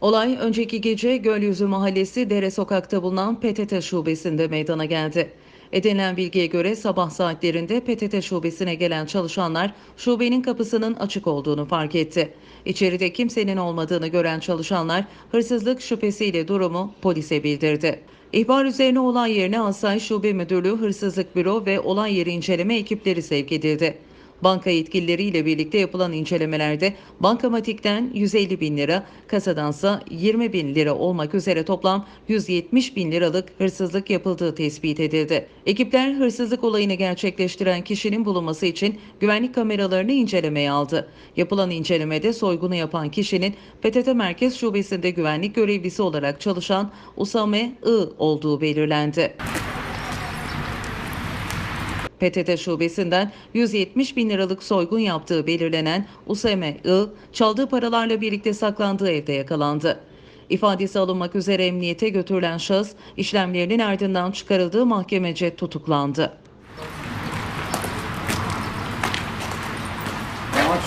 Olay önceki gece Gölyüzü Mahallesi Dere Sokak'ta bulunan PTT şubesinde meydana geldi. Edinilen bilgiye göre sabah saatlerinde PTT şubesine gelen çalışanlar şubenin kapısının açık olduğunu fark etti. İçeride kimsenin olmadığını gören çalışanlar hırsızlık şüphesiyle durumu polise bildirdi. İhbar üzerine olay yerine Asayiş Şube Müdürlüğü Hırsızlık Büro ve olay yeri inceleme ekipleri sevk edildi. Banka yetkilileriyle birlikte yapılan incelemelerde bankamatikten 150 bin lira, kasadansa 20 bin lira olmak üzere toplam 170 bin liralık hırsızlık yapıldığı tespit edildi. Ekipler hırsızlık olayını gerçekleştiren kişinin bulunması için güvenlik kameralarını incelemeye aldı. Yapılan incelemede soygunu yapan kişinin PTT Merkez Şubesi'nde güvenlik görevlisi olarak çalışan Usame I olduğu belirlendi. PTT şubesinden 170 bin liralık soygun yaptığı belirlenen Usame I, çaldığı paralarla birlikte saklandığı evde yakalandı. İfadesi alınmak üzere emniyete götürülen şahıs işlemlerinin ardından çıkarıldığı mahkemece tutuklandı. Amaç.